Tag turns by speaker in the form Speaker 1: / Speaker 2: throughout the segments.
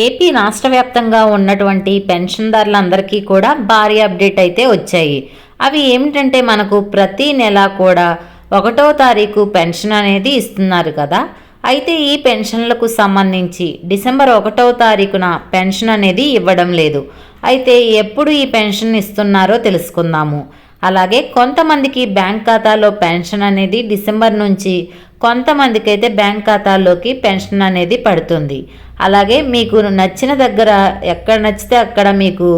Speaker 1: AP రాష్ట్ర వ్యాప్తంగా ఉన్నటువంటి పెన్షన్దారులందరికీ కూడా భారీ అప్డేట్ అయితే వచ్చాయి. అవి ఏమిటంటే మనకు ప్రతి నెల కూడా ఒకటో తారీఖు పెన్షన్ అనేది ఇస్తున్నారు కదా. అయితే ఈ పెన్షన్లకు సంబంధించి డిసెంబర్ ఒకటవ తారీఖున పెన్షన్ అనేది ఇవ్వడం లేదు. అయితే ఎప్పుడు ఈ పెన్షన్ ఇస్తున్నారో తెలుసుకుందాము. అలాగే కొంతమందికి బ్యాంక్ ఖాతాలో పెన్షన్ అనేది డిసెంబర్ నుంచి కొంతమందికి అయితే బ్యాంక్ ఖాతాల్లోకి పెన్షన్ అనేది పడుతుంది. అలాగే మీకు నచ్చిన దగ్గర ఎక్కడ నచ్చితే అక్కడ మీకు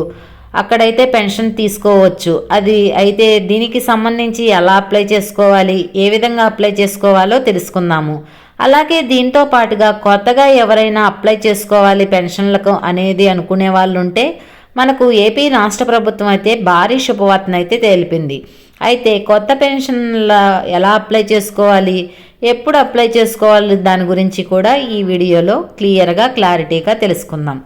Speaker 1: అక్కడైతే పెన్షన్ తీసుకోవచ్చు. అది అయితే దీనికి సంబంధించి ఎలా అప్లై చేసుకోవాలి ఏ విధంగా అప్లై చేసుకోవాలో తెలుసుకుందాము. అలాగే దీంతో పాటుగా కొత్తగా ఎవరైనా అప్లై చేసుకోవాలి పెన్షన్లకు అనేది అనుకునే వాళ్ళు ఉంటే మనకు ఏపీ రాష్ట్ర ప్రభుత్వం అయితే భారీ శుభవార్తను అయితే తెలిపింది. అయితే కొత్త పెన్షన్ల ఎలా అప్లై చేసుకోవాలి ఎప్పుడు అప్లై చేసుకోవాలి దాని గురించి కూడా ఈ వీడియోలో క్లియర్గా క్లారిటీగా తెలుసుకుందాం.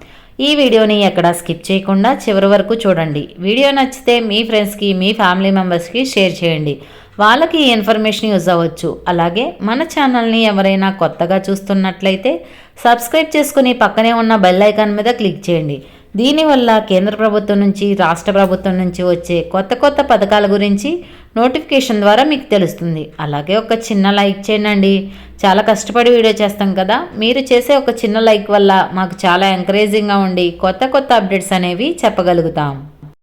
Speaker 1: ఈ వీడియోని ఎక్కడ స్కిప్ చేయకుండా చివరి వరకు చూడండి. వీడియో నచ్చితే మీ ఫ్రెండ్స్కి మీ ఫ్యామిలీ మెంబర్స్కి షేర్ చేయండి. వాళ్ళకి ఈ ఇన్ఫర్మేషన్ యూజ్ అవ్వచ్చు. అలాగే మన ఛానల్ని ఎవరైనా కొత్తగా చూస్తున్నట్లయితే సబ్స్క్రైబ్ చేసుకుని పక్కనే ఉన్న బెల్ ఐకాన్ మీద క్లిక్ చేయండి. దీనివల్ల కేంద్ర ప్రభుత్వం నుంచి రాష్ట్ర ప్రభుత్వం నుంచి వచ్చే కొత్త కొత్త పథకాల గురించి నోటిఫికేషన్ ద్వారా మీకు తెలుస్తుంది. అలాగే ఒక చిన్న లైక్ చేయండి. చాలా కష్టపడి వీడియో చేస్తాం కదా. మీరు చేసే ఒక చిన్న లైక్ వల్ల మాకు చాలా ఎంకరేజింగ్గా ఉండి కొత్త కొత్త అప్డేట్స్ అనేవి చెప్పగలుగుతాం.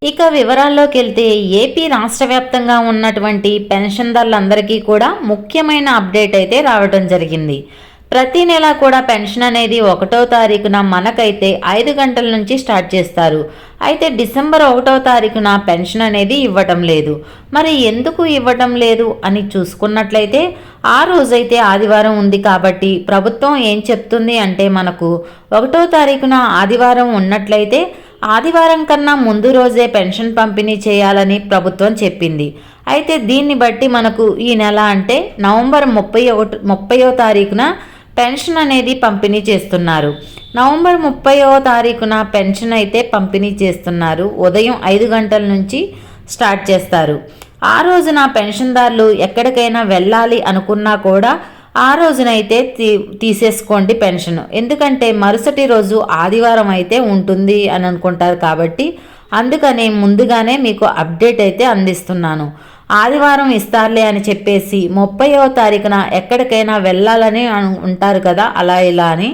Speaker 1: ఇక వివరాల్లోకి వెళ్తే ఏపీ రాష్ట్ర వ్యాప్తంగా ఉన్నటువంటి పెన్షన్దారులందరికీ కూడా ముఖ్యమైన అప్డేట్ అయితే రావడం జరిగింది. ప్రతి నెల కూడా పెన్షన్ అనేది ఒకటో తారీఖున మనకైతే ఐదు గంటల నుంచి స్టార్ట్ చేస్తారు. అయితే డిసెంబర్ ఒకటో తారీఖున పెన్షన్ అనేది ఇవ్వటం లేదు. మరి ఎందుకు ఇవ్వటం లేదు? అని చూసుకున్నట్లయితే ఆ రోజైతే ఆదివారం ఉంది కాబట్టి ప్రభుత్వం ఏం చెప్తుంది అంటే మనకు ఒకటో తారీఖున ఆదివారం ఉన్నట్లయితే ఆదివారం కన్నా ముందు రోజే పెన్షన్ పంపిణీ చేయాలని ప్రభుత్వం చెప్పింది. అయితే దీన్ని బట్టి మనకు ఈ నెల అంటే నవంబర్ ముప్పై ఒకటి ముప్పయో తారీఖున పెన్షన్ అనేది పంపిణీ చేస్తున్నారు. నవంబర్ ముప్పైవ తారీఖున పెన్షన్ అయితే పంపిణీ చేస్తున్నారు. ఉదయం ఐదు గంటల నుంచి స్టార్ట్ చేస్తారు. ఆ రోజున పెన్షన్దారులు ఎక్కడికైనా వెళ్ళాలి అనుకున్నా కూడా ఆ రోజునైతే తీ తీసేసుకోండి పెన్షన్. ఎందుకంటే మరుసటి రోజు ఆదివారం అయితే ఉంటుంది అని అనుకుంటారు కాబట్టి అందుకని ముందుగానే మీకు అప్డేట్ అయితే అందిస్తున్నాను. ఆదివారం ఇస్తారులే అని చెప్పేసి ముప్పైవ తారీఖున ఎక్కడికైనా వెళ్ళాలని ఉంటారు కదా అలా ఇలా అని.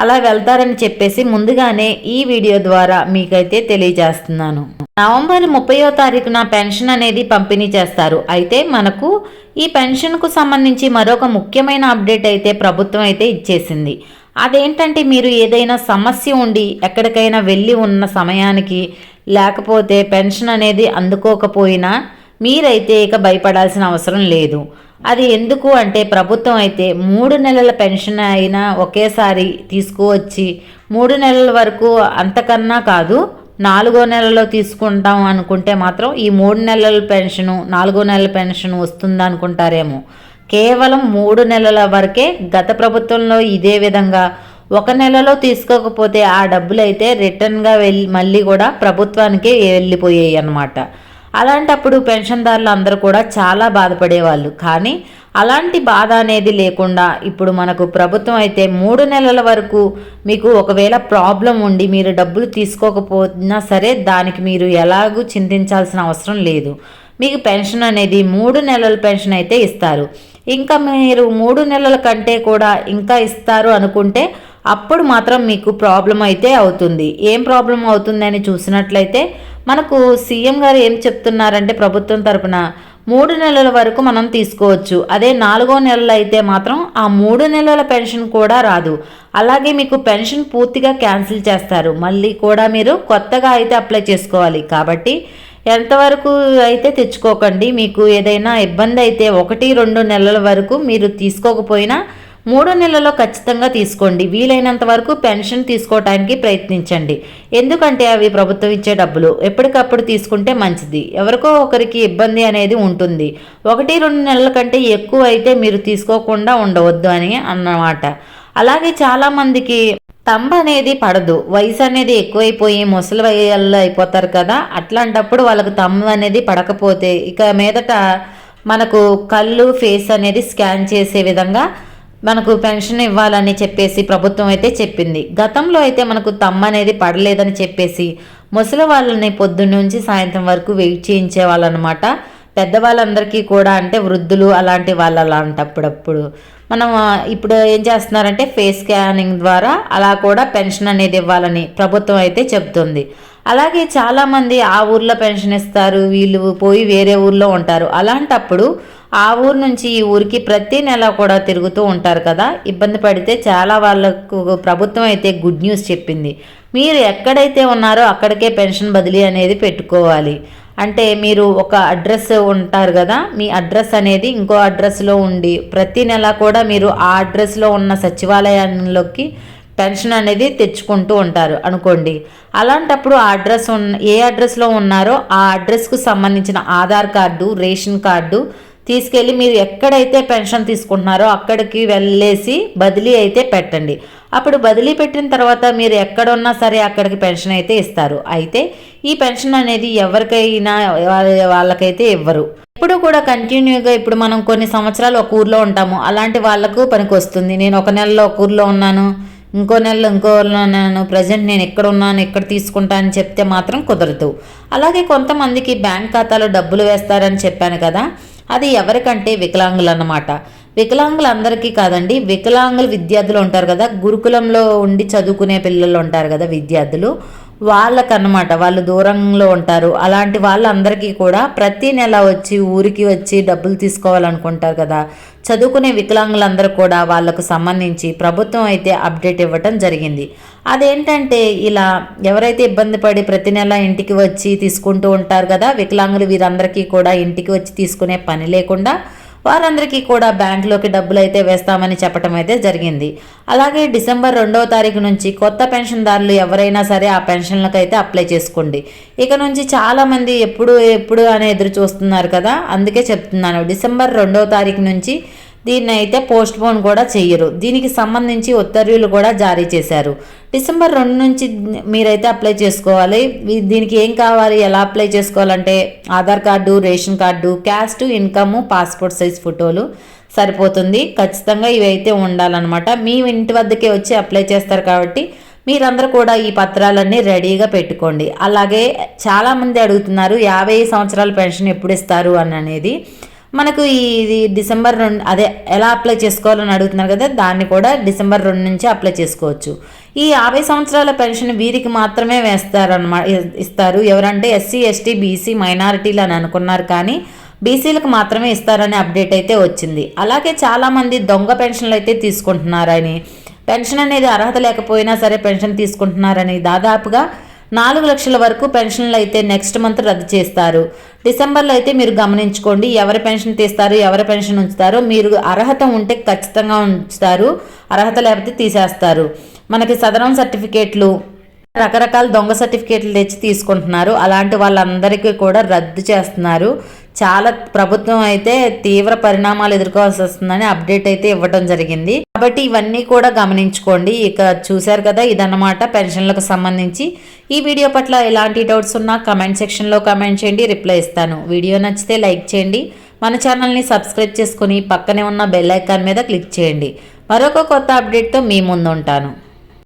Speaker 1: అలా వెళ్తారని చెప్పేసి ముందుగానే ఈ వీడియో ద్వారా మీకైతే తెలియజేస్తున్నాను. నవంబర్ ముప్పయో తారీఖున పెన్షన్ అనేది పంపిణీ చేస్తారు. అయితే మనకు ఈ పెన్షన్కు సంబంధించి మరొక ముఖ్యమైన అప్డేట్ అయితే ప్రభుత్వం అయితే ఇచ్చేసింది. అదేంటంటే మీరు ఏదైనా సమస్య ఉండి ఎక్కడికైనా వెళ్ళి ఉన్న సమయానికి లేకపోతే పెన్షన్ అనేది అందుకోకపోయినా మీరైతే ఇక భయపడాల్సిన అవసరం లేదు. అది ఎందుకు అంటే ప్రభుత్వం అయితే మూడు నెలల పెన్షన్ అయినా ఒకేసారి తీసుకువచ్చి మూడు నెలల వరకు అంతకన్నా కాదు నాలుగో నెలలో తీసుకుంటాం అనుకుంటే మాత్రం ఈ మూడు నెలల పెన్షను నాలుగో నెలల పెన్షన్ వస్తుందనుకుంటారేమో. కేవలం మూడు నెలల వరకే గత ప్రభుత్వంలో ఇదే విధంగా ఒక నెలలో తీసుకోకపోతే ఆ డబ్బులు అయితే రిటర్న్గా వెళ్ళి మళ్ళీ కూడా ప్రభుత్వానికే వెళ్ళిపోయాయి అన్నమాట అలాంటప్పుడు పెన్షన్దారులు అందరూ కూడా చాలా బాధపడేవాళ్ళు. కానీ అలాంటి బాధ అనేది లేకుండా ఇప్పుడు మనకు ప్రభుత్వం అయితే మూడు నెలల వరకు మీకు ఒకవేళ ప్రాబ్లం ఉండి మీరు డబ్బులు తీసుకోకపోయినా సరే దానికి మీరు ఎలాగూ చింతించాల్సిన అవసరం లేదు. మీకు పెన్షన్ అనేది మూడు నెలల పెన్షన్ అయితే ఇస్తారు. ఇంకా మీరు మూడు నెలల కంటే కూడా ఇంకా ఇస్తారు అనుకుంటే అప్పుడు మాత్రం మీకు ప్రాబ్లం అయితే అవుతుంది. ఏం ప్రాబ్లం అవుతుందని చూసినట్లయితే మనకు సీఎం గారు ఏం చెప్తున్నారంటే ప్రభుత్వం తరపున మూడు నెలల వరకు మనం తీసుకోవచ్చు. అదే నాలుగో నెలలు అయితే మాత్రం ఆ మూడు నెలల పెన్షన్ కూడా రాదు. అలాగే మీకు పెన్షన్ పూర్తిగా క్యాన్సిల్ చేస్తారు. మళ్ళీ కూడా మీరు కొత్తగా అయితే అప్లై చేసుకోవాలి. కాబట్టి ఎంతవరకు అయితే తెచ్చుకోకండి. మీకు ఏదైనా ఇబ్బంది అయితే ఒకటి రెండు నెలల వరకు మీరు తీసుకోకపోయినా మూడు నెలల్లో ఖచ్చితంగా తీసుకోండి. వీలైనంత వరకు పెన్షన్ తీసుకోవటానికి ప్రయత్నించండి. ఎందుకంటే అవి ప్రభుత్వం ఇచ్చే డబ్బులు. ఎప్పటికప్పుడు తీసుకుంటే మంచిది. ఎవరికో ఒకరికి ఇబ్బంది అనేది ఉంటుంది. ఒకటి రెండు నెలల కంటే ఎక్కువ అయితే మీరు తీసుకోకుండా ఉండవద్దు అని అన్నమాట. అలాగే చాలామందికి తంబ అనేది పడదు. వయసు అనేది ఎక్కువైపోయి ముసలి వయల్లో అయిపోతారు కదా. అట్లాంటప్పుడు వాళ్ళకు తమ్ము అనేది పడకపోతే ఇక మీదట మనకు కళ్ళు ఫేస్ అనేది స్కాన్ చేసే విధంగా మనకు పెన్షన్ ఇవ్వాలని చెప్పేసి ప్రభుత్వం అయితే చెప్పింది. గతంలో అయితే మనకు తమ్మ అనేది పడలేదని చెప్పేసి ముసలి వాళ్ళని పొద్దున్నుంచి సాయంత్రం వరకు వెయిట్ చేయించే వాళ్ళనమాట పెద్దవాళ్ళందరికీ కూడా అంటే వృద్ధులు అలాంటి వాళ్ళు అలాంటప్పుడప్పుడు మనం ఇప్పుడు ఏం చేస్తున్నారంటే ఫేస్ స్కానింగ్ ద్వారా అలా కూడా పెన్షన్ అనేది ఇవ్వాలని ప్రభుత్వం అయితే చెప్తుంది. అలాగే చాలామంది ఆ ఊర్లో పెన్షన్ ఇస్తారు వీళ్ళు పోయి వేరే ఊర్లో ఉంటారు. అలాంటప్పుడు ఆ ఊరు నుంచి ఈ ఊరికి ప్రతి నెల కూడా తిరుగుతూ ఉంటారు కదా. ఇబ్బంది పడితే చాలా వాళ్ళకు ప్రభుత్వం అయితే గుడ్ న్యూస్ చెప్పింది. మీరు ఎక్కడైతే ఉన్నారో అక్కడికే పెన్షన్ బదిలీ అనేది పెట్టుకోవాలి. అంటే మీరు ఒక అడ్రస్ ఉంటారు కదా మీ అడ్రస్ అనేది ఇంకో అడ్రస్లో ఉండి ప్రతి నెల కూడా మీరు ఆ అడ్రస్లో ఉన్న సచివాలయంలోకి పెన్షన్ అనేది తెచ్చుకుంటూ ఉంటారు అనుకోండి. అలాంటప్పుడు ఆ అడ్రస్ ఉన్న ఏ అడ్రస్లో ఉన్నారో ఆ అడ్రస్కు సంబంధించిన ఆధార్ కార్డు రేషన్ కార్డు తీసుకెళ్ళి మీరు ఎక్కడైతే పెన్షన్ తీసుకుంటున్నారో అక్కడికి వెళ్ళేసి బదిలీ అయితే పెట్టండి. అప్పుడు బదిలీ పెట్టిన తర్వాత మీరు ఎక్కడున్నా సరే అక్కడికి పెన్షన్ అయితే ఇస్తారు. అయితే ఈ పెన్షన్ అనేది ఎవరికైనా వాళ్ళకైతే ఇవ్వరు. ఇప్పుడు కూడా కంటిన్యూగా ఇప్పుడు మనం కొన్ని సంవత్సరాలు ఒక ఊర్లో ఉంటాము. అలాంటి వాళ్ళకు పనికి వస్తుంది నేను ఒక నెలలో ఒక ఊర్లో ఉన్నాను. ఇంకో నెలలో ఇంకో ఉన్నాను. ప్రజెంట్ నేను ఎక్కడ ఉన్నాను ఎక్కడ తీసుకుంటా అని చెప్తే మాత్రం కుదరదు. అలాగే కొంతమందికి బ్యాంక్ ఖాతాలో డబ్బులు వేస్తారని చెప్పాను కదా అది ఎవరికంటే వికలాంగులు అన్నమాట వికలాంగులందరికీ కాదండి వికలాంగుల విద్యార్థులు ఉంటారు కదా గురుకులంలో ఉండి చదువుకునే పిల్లలు ఉంటారు కదా విద్యార్థులు వాళ్ళకన్నమాట వాళ్ళు దూరంలో ఉంటారు. అలాంటి వాళ్ళందరికీ కూడా ప్రతి నెల వచ్చి ఊరికి వచ్చి డబ్బులు తీసుకోవాలనుకుంటారు కదా. చదువుకునే వికలాంగులందరూ కూడా వాళ్ళకు సంబంధించి ప్రభుత్వం అయితే అప్డేట్ ఇవ్వటం జరిగింది. అదేంటంటే ఇలా ఎవరైతే ఇబ్బంది పడి ప్రతి నెల ఇంటికి వచ్చి తీసుకుంటూ ఉంటారు కదా వికలాంగులు వీరందరికీ కూడా ఇంటికి వచ్చి తీసుకునే పని లేకుండా వారందరికీ కూడా బ్యాంకులోకి డబ్బులు అయితే వేస్తామని చెప్పడం అయితే జరిగింది. అలాగే డిసెంబర్ రెండవ తారీఖు నుంచి కొత్త పెన్షన్దారులు ఎవరైనా సరే ఆ పెన్షన్లకు అయితే అప్లై చేసుకోండి. ఇక నుంచి చాలామంది ఎప్పుడు ఎప్పుడు అని ఎదురు చూస్తున్నారు కదా అందుకే చెప్తున్నాను. డిసెంబర్ రెండవ తారీఖు నుంచి దీన్ని అయితే పోస్ట్ పోన్ కూడా చెయ్యరు. దీనికి సంబంధించి ఉత్తర్వులు కూడా జారీ చేశారు. డిసెంబర్ రెండు నుంచి మీరైతే అప్లై చేసుకోవాలి. దీనికి ఏం కావాలి? ఎలా అప్లై చేసుకోవాలంటే Aadhaar card ration card caste income passport size ఫోటోలు సరిపోతుంది. ఖచ్చితంగా ఇవి అయితే ఉండాలన్నమాట. మీ ఇంటి వద్దకే వచ్చి అప్లై చేస్తారు కాబట్టి మీరందరూ కూడా ఈ పత్రాలన్నీ రెడీగా పెట్టుకోండి. అలాగే చాలామంది అడుగుతున్నారు యాభై సంవత్సరాల పెన్షన్ ఎప్పుడు ఇస్తారు అని అనేది. మనకు ఇది డిసెంబర్ రెండు అదే ఎలా అప్లై చేసుకోవాలని అడుగుతున్నారు కదా దాన్ని కూడా డిసెంబర్ రెండు నుంచి అప్లై చేసుకోవచ్చు. ఈ యాభై సంవత్సరాల పెన్షన్ వీరికి మాత్రమే వేస్తారన్నమాట ఇస్తారు. ఎవరంటే ఎస్సీ ఎస్టీ బీసీ మైనారిటీలు అని అనుకున్నారు కానీ బీసీలకు మాత్రమే ఇస్తారని అప్డేట్ అయితే వచ్చింది. అలాగే చాలామంది దొంగ పెన్షన్లు అయితే తీసుకుంటున్నారని పెన్షన్ అనేది అర్హత లేకపోయినా సరే పెన్షన్ తీసుకుంటున్నారని దాదాపుగా నాలుగు లక్షల వరకు పెన్షన్లు అయితే నెక్స్ట్ మంత్ రద్దు చేస్తారు. డిసెంబర్లో అయితే మీరు గమనించుకోండి ఎవరి పెన్షన్ తీస్తారు ఎవరి పెన్షన్ ఉంచుతారో మీరు అర్హత ఉంటే ఖచ్చితంగా ఉంచుతారు అర్హత లేకపోతే తీసేస్తారు. మనకి సదరం సర్టిఫికేట్లు రకరకాల దొంగ సర్టిఫికేట్లు తెచ్చి తీసుకుంటున్నారు. అలాంటి వాళ్ళందరికీ కూడా రద్దు చేస్తున్నారు. చాలా ప్రభుత్వం అయితే తీవ్ర పరిణామాలు ఎదుర్కోవాల్సి వస్తుందని అప్డేట్ అయితే ఇవ్వడం జరిగింది. కాబట్టి ఇవన్నీ కూడా గమనించుకోండి. ఇక చూశారు కదా ఇదన్నమాట పెన్షన్లకు సంబంధించి. ఈ వీడియో పట్ల ఎలాంటి డౌట్స్ ఉన్నా కమెంట్ సెక్షన్లో కమెంట్ చేయండి రిప్లై ఇస్తాను. వీడియో నచ్చితే లైక్ చేయండి. మన ఛానల్ని సబ్స్క్రైబ్ చేసుకుని పక్కనే ఉన్న బెల్ ఐకాన్ మీద క్లిక్ చేయండి. మరొక కొత్త అప్డేట్తో మీ ముందు ఉంటాను